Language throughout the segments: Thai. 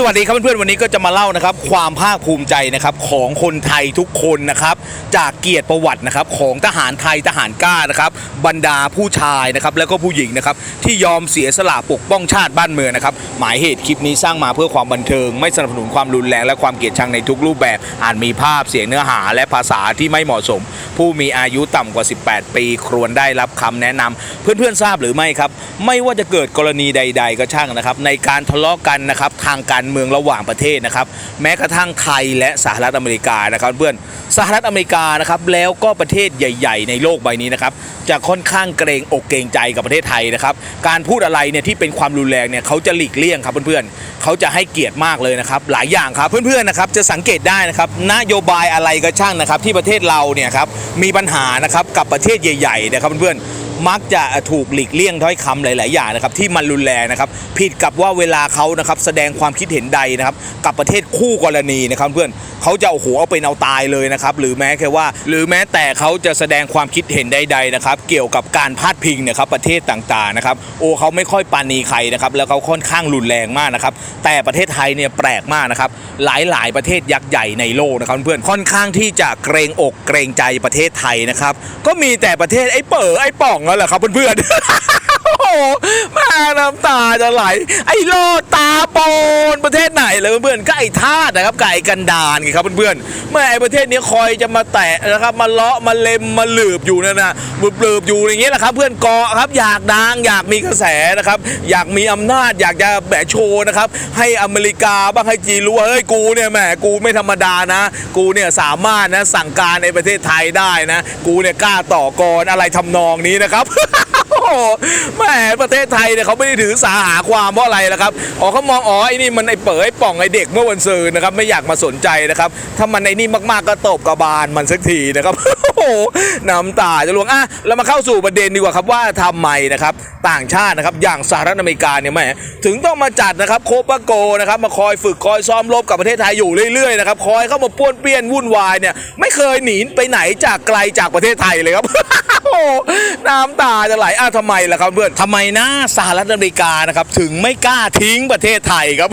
สวัสดีครับเพื่อนๆวันนี้ก็จะมาเล่านะครับความภาคภูมิใจนะครับของคนไทยทุกคนนะครับจากเกียรติประวัตินะครับของทหารไทยทหารกล้านะครับบรรดาผู้ชายนะครับแล้วก็ผู้หญิงนะครับที่ยอมเสียสละปกป้องชาติบ้านเมืองนะครับหมายเหตุคลิปนี้สร้างมาเพื่อความบันเทิง ไม่สนับสนุนความรุนแรงและความเกลียดชังในทุกรูปแบบอาจมีภาพเสียงเนื้อหาและภาษาที่ไม่เหมาะสม ผู้มีอายุต่ำกว่า 18 ปีควรได้รับคำแนะนำเพื่อนๆทราบหรือไม่ครับไม่ว่าจะเกิดกรณีใด ๆ ก็ช่างนะครับในการทะเลาะกันนะครับทางการเมืองระหว่างประเทศนะครับ แม้กระทั่งไทยและสหรัฐอเมริกานะครับ เพื่อนสหรัฐอเมริกานะครับแล้วก็ประเทศใหญ่ ๆ ในโลกใบนี้นะครับจะค่อนข้างเกรงอกเกรงใจกับประเทศไทยนะครับ การพูดอะไรเนี่ยที่เป็นความรุนแรงเนี่ยเขาจะหลีกเลี่ยงครับเพื่อนๆเขาจะให้เกียรติมากเลยนะครับ หลายอย่างครับเพื่อนๆนะครับจะสังเกตได้นะครับนโยบายอะไรก็ช่างนะครับ ที่ประเทศเราเนี่ยครับมีปัญหานะครับกับประเทศใหญ่ๆนะครับเพื่อนๆ มักจะถูกหลีกเลี่ยงถ้อยคำหลาย ๆ อย่างนะครับที่มันรุนแรงนะครับผิดกับว่าเวลาเขานะครับแสดงความคิดเห็นใดนะครับกับประเทศคู่กรณีนะครับเพื่อนเขาจะโอ้โหเอาเป็นเอาตายเลยนะครับหรือแม้แค่ว่า หรือแม้แต่เขาจะแสดงความคิดเห็นใด ๆ นะครับ เกี่ยวกับการพาดพิงนะครับประเทศต่าง ๆ นะครับโอ้เขาไม่ค่อยปานีใครนะครับแล้วเขาค่อนข้างรุนแรงมากนะครับแต่ประเทศไทยเนี่ยแปลกมากนะครับหลาย ๆ ประเทศยักษ์ใหญ่ในโลกนะครับเพื่อนค่อนข้างที่จะเกรงอกเกรงใจประเทศไทยนะครับก็มีแต่ประเทศไอ้เป๋อไอ้ป่องงั้นแหละครับเพื่อนๆ โอ้โหมาน้ำตาจะไหล ไอ้โลดตาปนประเทศไหนเลยเพื่อนๆก็ไอ้ทาสนะครับไก่กันดานไงครับเพื่อนๆเมื่อไอ้ประเทศนี้คอยจะมาแตะนะครับมาเลาะมาเล็มมาหลืบอยู่นั่นนะบืบลืบอยู่อย่างเงี้ยแหละครับ เพื่อนเกาะครับอยากดังอยากมีกระแสนะครับ อยากมีอำนาจอยากจะแบะโชว์นะครับ ให้อเมริกาบ้างให้จีนรู้ว่าเฮ้ยกูเนี่ยแหมกูไม่ธรรมดานะ กูเนี่ยสามารถนะสั่งการในประเทศไทยได้นะ กูเนี่ยกล้าต่อกรอะไรทำนองนี้นะครับ หแหม่ประเทศไทยเนี่ยเขาไม่ได้ถือสาหาความเพราะอะไรนะครับอ๋อเขามองอ๋อไอ้นี่มันไอ้เป๋อไอ้ป่องไอ้เด็กเมื่อวันซืนนะครับไม่อยากมาสนใจนะครับถ้ามันไอ้นี่มากๆก็ตบกระบาลมันสักทีนะครับโอ้โหน้ำตาจะลวงอะเรามาเข้าสู่ประเด็นดีกว่าครับว่าทำไมนะครับต่างชาตินะครับอย่างสหรัฐอเมริกาเนี่ยแหม่ถึงต้องมาจัดนะครับโคปาโกนะครับมาคอยฝึกคอยซ้อมรบกับประเทศไทยอยู่เรื่อยๆนะครับคอยเข้ามาป้วนเปี้ยนวุ่นวายเนี่ยไม่เคยหนีไปไหนจากไกลจากประเทศไทยเลยครับโอ้โหน้ำตาจะไหลอ้าวทำไมล่ะครับเพื่อนทำไมนะสหรัฐอเมริกานะครับถึงไม่กล้าทิ้งประเทศไทยครับ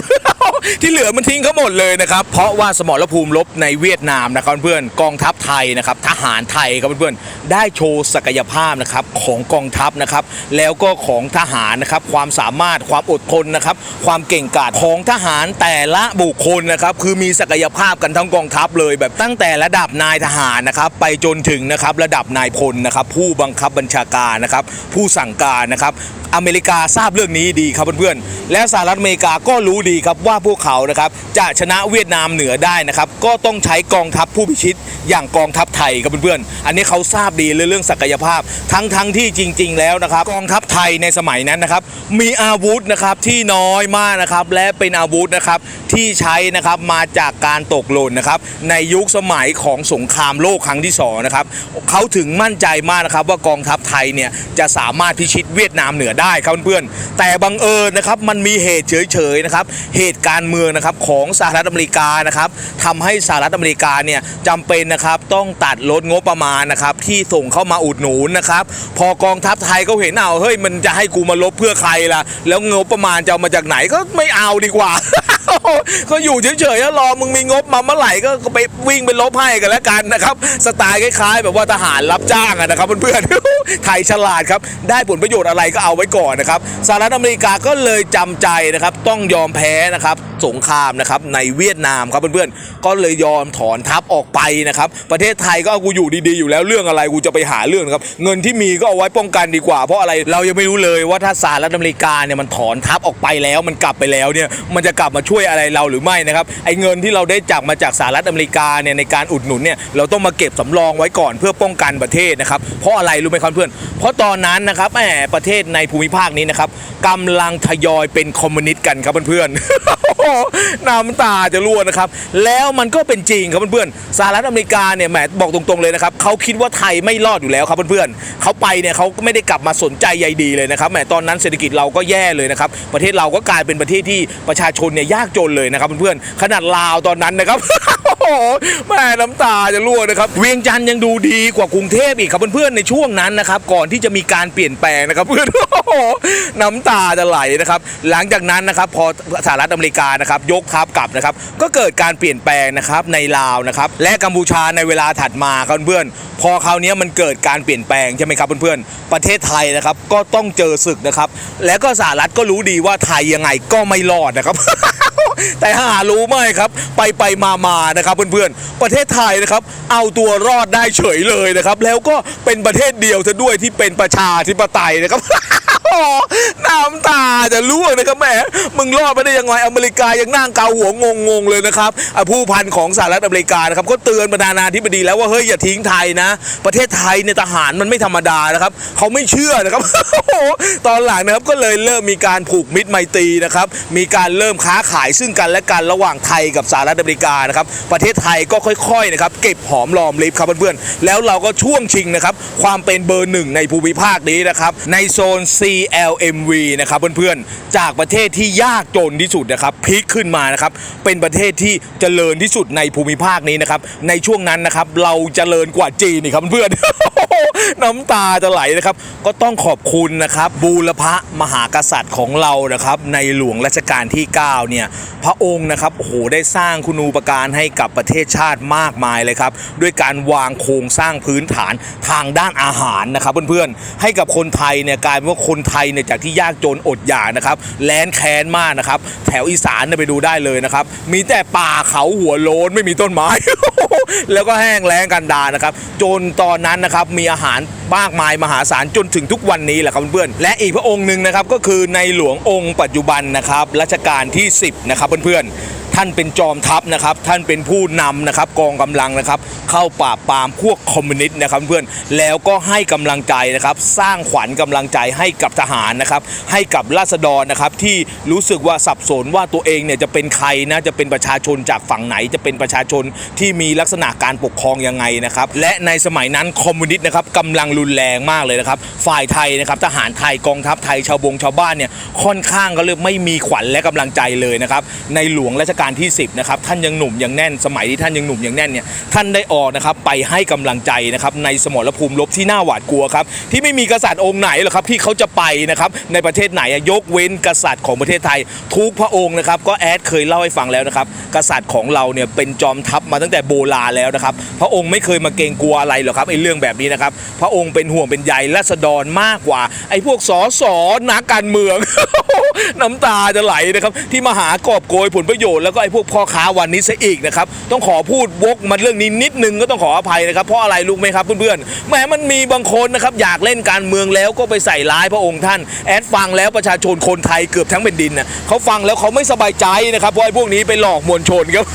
ที่เหลือมันทิ้งเขาหมดเลยนะครับ เพราะว่าสมรภูมิรบในเวียดนามนะครับเพื่อนกองทัพไทยนะครับทหารไทยครับเพื่อนได้โชว์ศักยภาพนะครับของกองทัพนะครับแล้วก็ของทหารนะครับความสามารถความอดทนนะครับความเก่งกาจของทหารแต่ละบุคคลนะครับคือมีศักยภาพกันทั้งกองทัพเลย แบบตั้งแต่ระดับนายทหารนะครับไปจนถึงนะครับระดับนายพลนะครับผู้บังคับบัญชาการนะครับผู้สั่งการนะครับอเมริกาทราบเรื่องนี้ดีครับเพื่อนๆ และสหรัฐอเมริกาก็รู้ดีครับว่าพวกเขานะครับจะชนะเวียดนามเหนือได้นะครับก็ต้องใช้กองทัพผู้พิชิต อย่างกองทัพไทยครับเพื่อนๆ อันนี้เขาทราบดีเรื่องศักยภาพ ทั้งทั้งที่จริง ๆ แล้วนะครับกองทัพไทยในสมัยนั้นนะครับมีอาวุธนะครับที่น้อยมากนะครับและเป็นอาวุธนะครับที่ใช้นะครับมาจากการตกหล่นนะครับในยุคสมัยของสงครามโลกครั้งที่สองนะครับเขาถึงมั่นใจมากนะครับว่ากองทัพไทยเนี่ยจะสามารถพิชิตเวียดนามเหนือได้ครับเพื่อนๆแต่บังเอิญนะครับมันมีเหตุเฉยๆนะครับเหตุการณ์เมืองนะครับของสหรัฐอเมริกานะครับทำให้สหรัฐอเมริกาเนี่ยจำเป็นนะครับต้องตัดลดงบประมาณนะครับที่ส่งเข้ามาอุดหนุนนะครับพอกองทัพไทยเขาเห็นเอาเฮ้ยมันจะให้กูมาลบเพื่อใครล่ะแล้วงบประมาณจะเอามาจากไหนก็ไม่เอาดีกว่า ก็อยู่เฉยๆแล้วรอมึงมีงบมาเมื่อไหร่ก็ไปวิ่งไปลบให้กันแล้วกันนะครับสไตล์คล้ายๆ แบบว่าทหารรับจ้างนะครับเพื่อนๆไทยฉลาดครับ ได้ผลประโยชน์อะไรก็เอาไว้ก่อนนะครับสหรัฐอเมริกาก็เลยจำใจนะครับ ต้องยอมแพ้นะครับสงครามนะครับในเวียดนามครับเพื่อนๆก็เลยยอมถอนทัพออกไปนะครับ ประเทศไทยก็กูอยู่ดีๆอยู่แล้วเรื่องอะไรกูจะไปหาเรื่องครับเงินที่มีก็เอาไว้ป้องกันดีกว่า เพราะอะไรเรายังไม่รู้เลยว่าถ้าสหรัฐอเมริกาเนี่ยมันถอนทัพออกไปแล้วมันกลับไปแล้วเนี่ยมันจะกลับมาช่วยวยอะไรเราหรือไม่นะครับไอ้เงินที่เราได้จากมาจากสหรัฐอเมริกาเนี่ยในการอุดหนุนเนี่ยเราต้องมาเก็บสำรองไว้ก่อนเพื่อป้องกันประเทศนะครับเพราะอะไรรู้ไหมครับเพื่อน เพราะตอนนั้นนะครับแหมประเทศในภูมิภาคนี้นะครับกำลังทยอยเป็นคอมมิวนิสต์กันครับเพื่อนๆ น้ำตาจะรั่วนะครับ แล้วมันก็เป็นจริงครับเพื่อนๆสหรัฐอเมริกาเนี่ยแหมบอกตรงๆเลยนะครับเขาคิดว่าไทยไม่รอดอยู่แล้วครับเพื่อนๆเขาไปเนี่ยเขาไม่ได้กลับมาสนใจใยดีเลยนะครับแหมตอนนั้นเศรษฐกิจเราก็แย่เลยนะครับ ประเทศเราก็กลายเป็นประเทศที่ประชาชนเนี่ยยากจนเลยนะครับเพื่อนๆขนาดลาวตอนนั้นนะครับ แม่น้ำตาจะร่วงนะครับ เวียงจันทร์ยังดูดีกว่ากรุงเทพอีกครับเพื่อนๆในช่วงนั้นนะครับ ก่อนที่จะมีการเปลี่ยนแปลงนะครับเพื่อนน้ำตาจะไหลนะครับ หลังจากนั้นนะครับพอสหรัฐอเมริกานะครับยกทัพกลับนะครับ ก็เกิดการเปลี่ยนแปลงนะครับในลาวนะครับ และกัมพูชาในเวลาถัดมาครับเพื่อนๆพอคราวนี้มันเกิดการเปลี่ยนแปลงใช่ไหมครับเพื่อนๆประเทศไทยนะครับก็ต้องเจอศึกนะครับ และก็สหรัฐก็รู้ดีว่าไทยยังไงก็ไม่รอดนะครับ แต่หารู้ไหมครับ ไปไปมามานะครับเพื่อนๆ ประเทศไทยนะครับ เอาตัวรอดได้เฉยเลยนะครับ แล้วก็เป็นประเทศเดียวซะด้วยที่เป็นประชาธิปไตยนะครับ น้ำตาจะร่วงนะครับแหม่มึงรอดมาได้ยังไงอเมริกายังนั่งเกาหัวงงๆเลยนะครับผู้พันของสหรัฐอเมริกานะครับก็เตือนประธานาธิบดีแล้วว่าเฮ้ยอย่าทิ้งไทยนะ ประเทศไทยเนี่ยทหารมันไม่ธรรมดานะครับเขาไม่เชื่อนะครับตอนหลังนะครับก็เลยเริ่มมีการผูกมิตรไมตรีนะครับมีการเริ่มค้าขายซึ่งกันและกันระหว่างไทยกับสหรัฐอเมริกานะครับประเทศไทยก็ค่อยๆนะครับเก็บหอมรอมริบครับเพื่อนๆแล้วเราก็ช่วงชิงนะครับความเป็นเบอร์หนึ่งในภูมิภาคนี้นะครับในโซน CLMV นะครับเพื่อนๆ จากประเทศที่ยากจนที่สุดนะครับพลิกขึ้นมานะครับ เป็นประเทศที่เจริญที่สุดในภูมิภาคนี้นะครับ ในช่วงนั้นนะครับ เราเจริญกว่าจีนนี่ครับเพื่อนๆ น้ำตาจะไหลนะครับ ก็ต้องขอบคุณนะครับ บูรพมหากษัตริย์ของเรานะครับ ในหลวงรัชกาลที่ 9 เนี่ย พระองค์นะครับโอ้โหได้สร้างคุณูปการให้กับประเทศชาติมากมายเลยครับ ด้วยการวางโครงสร้างพื้นฐานทางด้านอาหารนะครับ เพื่อนๆ ให้กับคนไทยเนี่ยกลายเป็นว่าคนไทยเนี่ยจากที่ยากจนอดอยากนะครับแลนแค้นมากนะครับ แถวอีสานเนี่ยไปดูได้เลยนะครับ มีแต่ป่าเขาหัวโลนไม่มีต้นไม้ แล้วก็แห้งแล้งกันดารนะครับ จนตอนนั้นนะครับมีอาหารมากมายมหาศาลจนถึงทุกวันนี้แหละครับเพื่อนๆและอีกพระองค์หนึ่งนะครับก็คือในหลวงองค์ปัจจุบันนะครับรัชกาลที่ 10 นะครับเพื่อนๆ ท่านเป็นจอมทัพนะครับ ท่านเป็นผู้นำนะครับกองกำลังนะครับ เข้าปราบปรามพวกคอมมิวนิสต์นะครับเพื่อนแล้วก็ให้กำลังใจนะครับ สร้างขวัญกำลังใจให้กับทหารนะครับ ให้กับราษฎรนะครับที่รู้สึกว่าสับสนว่าตัวเองเนี่ยจะเป็นใครนะจะเป็นประชาชนจากฝั่งไหนจะเป็นประชาชนที่มีลักษณะการปกครองยังไงนะครับและในสมัยนั้นคอมมิวนิสต์นะครับกำลังรุนแรงมากเลยนะครับ ฝ่ายไทยนะครับทหารไทยกองทัพไทยชาวบงชาวบ้านเนี่ยค่อนข้างก็เลยไม่มีขวัญและกำลังใจเลยนะครับในหลวงรัชกาลที่ 10นะครับท่านยังหนุ่มยังแน่นสมัยที่ท่านยังหนุ่มยังแน่นเนี่ยท่านได้ออกนะครับไปให้กำลังใจนะครับในสมรภูมิรบที่น่าหวาดกลัวครับที่ไม่มีกษัตริย์องค์ไหนหรอกครับที่เขาจะไปนะครับในประเทศไหนยกเว้นกษัตริย์ของประเทศไทย ทุกพระองค์นะครับก็แอดเคยเล่าให้ฟังแล้วนะครับกษัตริย์ของเราเนี่ยเป็นจอมทัพมาตั้งแต่โบราณแล้วนะครับพระองค์ไม่เคยมาเกรงกลัวอะไรหรอกครับไอ้เรื่องแบบนี้นะครับพระองค์เป็นห่วงเป็นใยรัษฎรมากกว่าไอ้พวกสอสอนักการเมือง น้ำตาจะไหลนะครับที่มาหากอบโกยผลประโยชน์แล้วก็ไอ้พวกพ่อค้าวันนี้ซะอีกนะครับต้องขอพูดวกมาเรื่องนี้นิดนึงก็ต้องขออภัยนะครับเพราะอะไรรู้ไหมครับเพื่อนๆแหมมันมีบางคนนะครับอยากเล่นการเมืองแล้วก็ไปใส่ร้ายพระองค์ท่าน แอดฟังแล้วประชาชนคนไทยเกือบทั้งแผ่นดินนะเขาฟังแล้วเขาไม่สบายใจนะครับเพราะไอ้พวกนี้ไปหลอกมวลชนครับ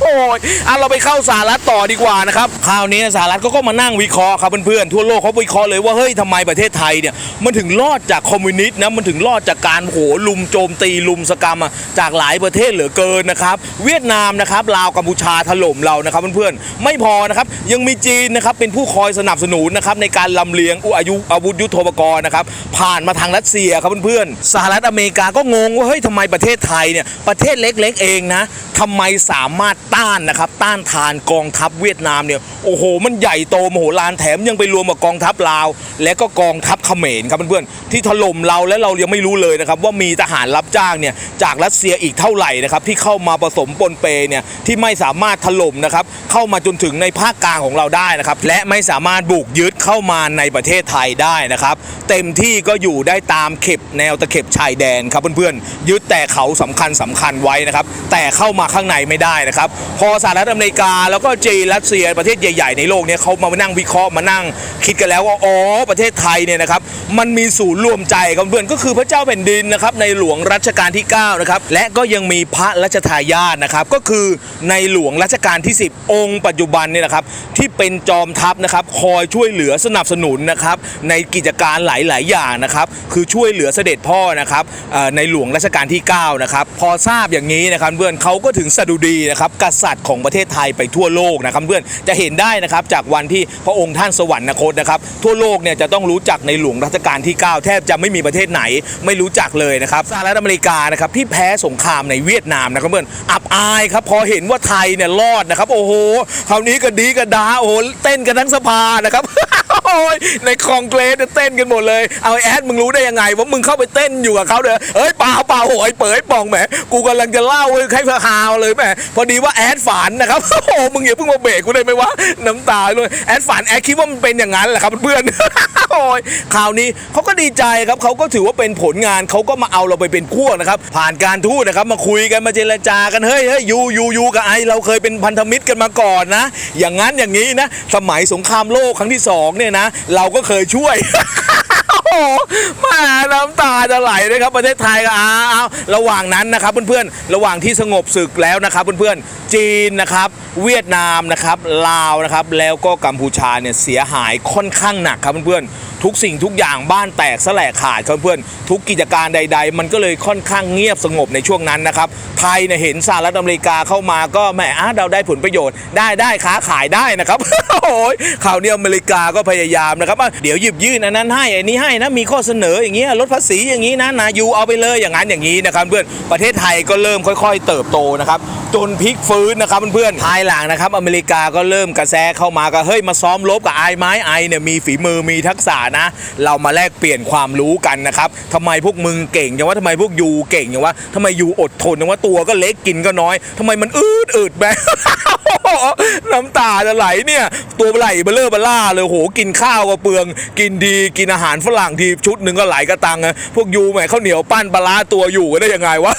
โอ้ยอะเราไปเข้าสหรัฐต่อดีกว่านะครับคราวนี้สหรัฐเขาก็มานั่งวิเคราะห์ครับเพื่อนๆทั่วโลกเขาวิเคราะห์เลยว่าเฮ้ยทำไมประเทศไทยเนี่ยมันถึงรอดจากคอมมิวนิสต์นะมันถึงรอดจากการโหลุมโจมตีลุมสกรรมจากหลายประเทศเหลือเกินนะครับเวียดนามนะครับลาวกัมพูชาถล่มเรานะครับเพื่อนๆไม่พอนะครับยังมีจีนนะครับเป็นผู้คอยสนับสนุนนะครับในการลำเลียงอุอายุอาวุธยุทโธปกรณ์นะครับผ่านมาทางรัสเซียครับเพื่อนๆสหรัฐอเมริกาก็งงว่าเฮ้ยทำไมประเทศไทยเนี่ยประเทศเล็กๆ เองนะทำไมสามารถต้านนะครับต้านทานกองทัพเวียดนามเนี่ยโอ้โห มันใหญ่โตมโหฬารแถมยังไปรวมกับกองทัพลาว และก็กองทัพเขมรครับเพื่อนๆที่ถล่มเราและเรายังไม่รู้เลยนะครับว่ามีทหารรับจ้างเนี่ยจากรัสเซียอีกเท่าไหร่นะครับที่เข้ามาผสมปนเปเนี่ยที่ไม่สามารถถล่มนะครับเข้ามาจนถึงในภาคกลางของเราได้นะครับและไม่สามารถบุกยึดเข้ามาในประเทศไทยได้นะครับเต็มที่ก็อยู่ได้ตามเข็บแนวตะเข็บชายแดนครับเพื่อนๆยึดแต่เขาสำคัญสำคัญไว้นะครับแต่เข้ามาข้างในไม่ได้นะครับพอสหรัฐอเมริกาแล้วก็จีนรัสเซียประเทศใหญ่ๆในโลกเนี่ยเขามานั่งวิเคราะห์มานั่ง คิดกันแล้วว่าอ๋อประเทศไทยเนี่ยนะครับมันมีศูนย์รวมใจครับเพื่อนก็คือพระเจ้าแผ่นดินนะครับในหลวงรัชกาลที่ 9 นะครับ และก็ยังมีพระรัชทายาทนะครับ ก็คือในหลวงรัชกาลที่ 10 องค์ปัจจุบันเนี่ยนะครับ ที่เป็นจอมทัพนะครับ คอยช่วยเหลือสนับสนุนนะครับ ในกิจการหลาย ๆ อย่างนะครับ คือช่วยเหลือเสด็จพ่อนะครับในหลวงรัชกาลที่ 9 นะครับ พอทราบอย่างนี้นะครับเพื่อนเขาก็ถึงสดุดีนะครับ กษัตริย์ของประเทศไทยไปทั่วโลกนะครับเพื่อนจะเห็นได้นะครับจากวันที่พระองค์ท่านสวรรคตนะครับ ทั่วโลกเนี่ยจะต้องรู้จักในหลวงรัชกาลที่ 9 แทบจะไม่มีประเทศไหนไม่รู้จักเลยนะครับสหรัฐอเมริกานะครับที่แพ้สงครามในเวียดนามนะครับเพื่อนอับอายครับพอเห็นว่าไทยเนี่ยรอดนะครับ โอ้โหคราวนี้ก็ดีก็ดาโอ้โหเต้นกันทั้งสภานะครับ ยในคองเกรสเต้นกันหมดเลย เอาแอดมึงรู้ได้ยังไงว่ามึงเข้าไปเต้นอยู่กับเขาเด้อเอ้ยเปล่าเปล่าโอ้ยเป๋ยป่องแหมกูกำลังจะเล่าให้เพื่อฮาวเลยแหมพอดีว่าแอดฝันนะครับโอ้โหมึงอย่าเพิ่งมาเบรกกูได้ไหมวะน้ำตาเลยแอดฝันแอดคิดว่ามันเป็นอย่างนั้นแหละครับเพื่อนโอ้ยข่าวนี้เขาก็ดีใจครับเขาก็ถือว่าเป็นผลงานเขาก็มาเอาเราไปเป็นพวกนะครับผ่านการทูตนะครับมาคุยกันมาเจรจากันเฮ้ยเฮ้ยยูยูยูกับไอเราเคยเป็นพันธมิตรกันมาก่อนนะ อย่างนั้นอย่างนี้นะ สมัยสงครามโลกครั้งที่สองเนี่ยนะ เราก็เคยช่วยโอ้โหมาน้ำตาจะไหลเลยครับประเทศไทยก็อ้าวระหว่างนั้นนะครับเพื่อนๆ ระหว่างที่สงบศึกแล้วนะครับเพื่อนๆ จีนนะครับ เวียดนามนะครับ ลาวนะครับ แล้วก็กัมพูชาเนี่ยเสียหายค่อนข้างหนักครับเพื่อนๆ ทุกสิ่งทุกอย่างบ้านแตกสลายขาดครับเพื่อนๆทุกกิจการใด ๆ มันก็เลยค่อนข้างเงียบสงบในช่วงนั้นนะครับไทยเนี่ยเห็นสหรัฐอเมริกาเข้ามาก็แหมเราได้ผลประโยชน์ได้ได้ค้าขายได้นะครับโอ้ยข่าวนี้อเมริกาก็พยายามนะครับอะเดี๋ยวหยิบยื่นอันนั้นให้อันนี้ให้นะมีข้อเสนออย่างเงี้ยลดภาษีอย่างนี้นะนายูเอาไปเลยอย่างนั้นอย่างนี้นะครับเพื่อนประเทศไทยก็เริ่มค่อย ๆ เติบโตนะครับจนพลิกฟื้นนะครับเพื่อนๆภายหลังนะครับอเมริกาก็เริ่มกระแสเข้ามาก็เฮ้ยมาซ้อมรบกับไอไม้ไอเนี่ยมีฝีมือมีทักษะนะ เรามาแลกเปลี่ยนความรู้กันนะครับทำไมพวกมึงเก่งอย่างว่าทำไมพวกยูเก่งอย่างว่าทำไมยูอดทนอย่างว่าตัวก็เล็กกินก็น้อยทำไมมันอืดอืดแบบน้ำตาจะไหลเนี่ย ตัวไหลเบลเลอร์เบล่าเลยโหกินข้าวก็เปลือง กินดีกินอาหารฝรั่งทีชุดหนึ่งก็หลายกระตังอะพวกยูแหมข้าวเหนียวปั้นปลาร้าตัวอยู่กันได้ยังไงวะ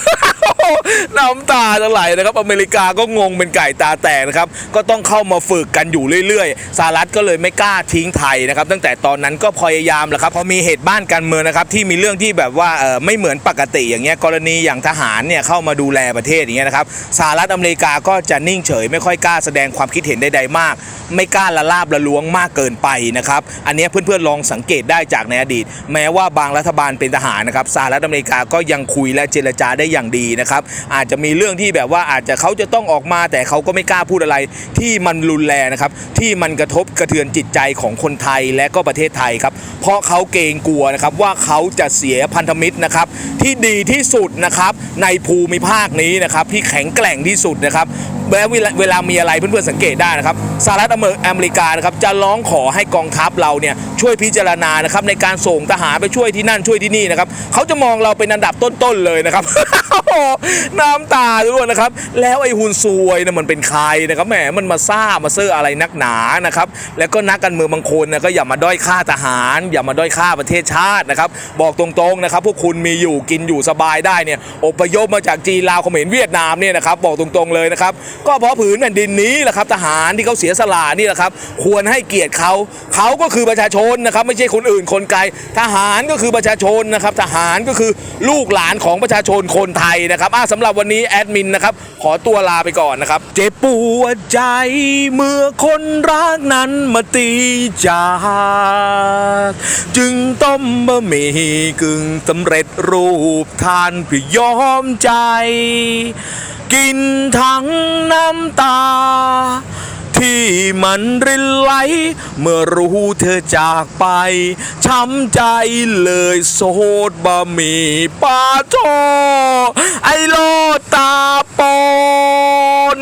น้ำตาจะไหลนะครับ อเมริกาก็งงเป็นไก่ตาแตกนะครับ ก็ต้องเข้ามาฝึกกันอยู่เรื่อยๆสหรัฐก็เลยไม่กล้าทิ้งไทยนะครับ ตั้งแต่ตอนนั้นก็พยายามแหละครับพอมีเหตุบ้านการเมืองนะครับที่มีเรื่องที่แบบว่าเออไม่เหมือนปกติอย่างเงี้ยกรณีอย่างทหารเนี่ยเข้ามาดูแลประเทศอย่างเงี้ยนะครับสหรัฐอเมริกาก็จะนิ่งเฉย ไม่ค่อยกล้าแสดงความคิดเห็นใดๆมาก ไม่กล้าละลาบละล้วงมากเกินไปนะครับอันนี้เพื่อนๆลองสังเกตได้จากในอดีต แม้ว่าบางรัฐบาลเป็นทหารนะครับสหรัฐอเมริกาก็ยังคุยและเจรจาได้อย่างดีนะครับอาจจะมีเรื่องที่แบบว่าอาจจะเขาจะต้องออกมา แต่เขาก็ไม่กล้าพูดอะไร ที่มันรุนแรงนะครับที่มันกระทบกระเทือนจิตใจของคนไทยและก็ประเทศไทยครับเพราะเขาเกรงกลัวนะครับว่าเขาจะเสียพันธมิตรนะครับที่ดีที่สุดนะครับในภูมิภาคนี้นะครับที่แข็งแกร่งที่สุดนะครับแล้วเวลาเวลามีอะไรเพื่อนๆสังเกตได้นะครับสหรัฐอเมริอเมริกานะครับจะร้องขอให้กองทัพเราเนี่ยช่วยพิจารณานะครับในการส่งทหารไปช่วยที่นั่นช่วยที่นี่นะครับเขาจะมองเราเป็นอันดับต้นๆเลยนะครับน้ำตาด้วยนะครับ แล้วไอ้หุ่นซวยนะมันเป็นใครนะครับแหมมันมาซ่ามาเซอร์อะไรนักหนานะครับแล้วก็นักการเมืองบางคนนะก็อย่ามาด้อยค่าทหาร อย่ามาด้อยค่าประเทศชาตินะครับ บอกตรงๆนะครับพวกคุณมีอยู่กินอยู่สบายได้เนี่ยอพยพมาจากจีนลาวเขมรเวียดนามเนี่ยนะครับบอกตรงๆเลยนะครับ ก็เพราะผืนแผ่นดินนี้แหละครับทหารที่เขาเสียสละนี่แหละครับ ควรให้เกียรติเขาเขาก็คือประชาชนนะครับ ไม่ใช่คนอื่นคนไกล ทหารก็คือประชาชนนะครับ ทหารก็คือลูกหลานของประชาชนคนไทยนะครับอะสำหรับวันนี้แอดมินนะครับขอตัวลาไปก่อนนะครับ เจ็บปวดใจเมื่อคนรักนั้นมาตีจากจึงต้มบะหมี่กึ่งสำเร็จรูปทานเพื่อยอมใจ กินทั้งน้ำตา ที่มันรินไหล เมื่อรู้เธอจากไป ช้ำใจเลยโสดบะหมี่ปลาโทไอโลตาปอน